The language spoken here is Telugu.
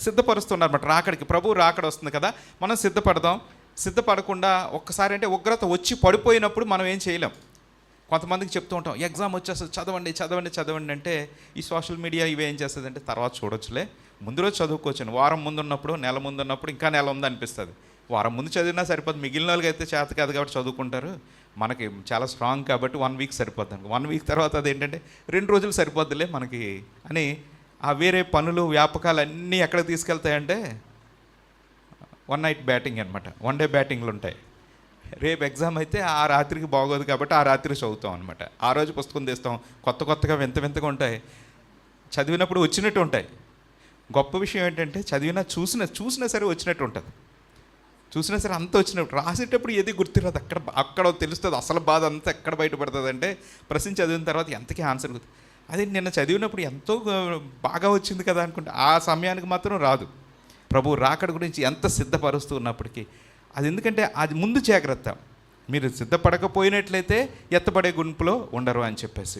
సిద్ధపరుస్తున్నారన్నమాట రాకడికి. ప్రభు రాకడ వస్తుంది కదా. మనం సిద్ధపడదాం. సిద్ధపడకుండా ఒక్కసారి అంటే ఉగ్రత వచ్చి పడిపోయినప్పుడు మనం ఏం చేయలేం. కొంతమందికి చెప్తూ ఉంటాం ఎగ్జామ్ వచ్చేస్తుంది చదవండి చదవండి చదవండి అంటే ఈ సోషల్ మీడియా ఇవి ఏం చేస్తుంది అంటే తర్వాత చూడొచ్చులే. ముందు రోజు చదువుకోవచ్చును. వారం ముందు ఉన్నప్పుడు నెల ముందు ఉన్నప్పుడు ఇంకా నెల ఉంది అనిపిస్తుంది. వారం ముందు చదివినా సరిపోదు. మిగిలిన వాళ్ళకి అయితే చేత కాదు కాబట్టి చదువుకుంటారు. మనకి చాలా స్ట్రాంగ్ కాబట్టి వన్ వీక్ సరిపోద్ది. వన్ వీక్ తర్వాత అది ఏంటంటే రెండు రోజులు సరిపోద్దులే మనకి అని ఆ వేరే పనులు వ్యాపకాలు అన్నీ ఎక్కడ తీసుకెళ్తాయంటే వన్ నైట్ బ్యాటింగ్ అనమాట వన్ డే బ్యాటింగ్లు ఉంటాయి. రేపు ఎగ్జామ్ అయితే ఆ రాత్రికి బాగోదు కాబట్టి ఆ రాత్రి చదువుతాం అనమాట ఆ రోజు పుస్తకం తీస్తాం. కొత్త కొత్తగా వింత వింతగా ఉంటాయి. చదివినప్పుడు వచ్చినట్టు ఉంటాయి. గొప్ప విషయం ఏంటంటే చదివినా చూసిన చూసినా సరే వచ్చినట్టు ఉంటుంది. చూసినా సరే అంత వచ్చినప్పుడు రాసేటప్పుడు ఏది గుర్తురాదు. అక్కడ అక్కడ తెలుస్తుంది. అసలు బాధ అంతా ఎక్కడ బయటపడుతుంది అంటే ప్రశ్న చదివిన తర్వాత ఎంతకీ ఆన్సర్ గుర్తు అది నిన్న చదివినప్పుడు ఎంతో బాగా వచ్చింది కదా అనుకుంటే. ఆ సమయానికి మాత్రం రాదు. ప్రభు రాకడ గురించి ఎంత సిద్ధపరుస్తూ ఉన్నప్పటికీ. అది ఎందుకంటే అది ముందు జాగ్రత్త. మీరు సిద్ధపడకపోయినట్లయితే ఎత్తపడే గుంపులో ఉండరు అని చెప్పేసి.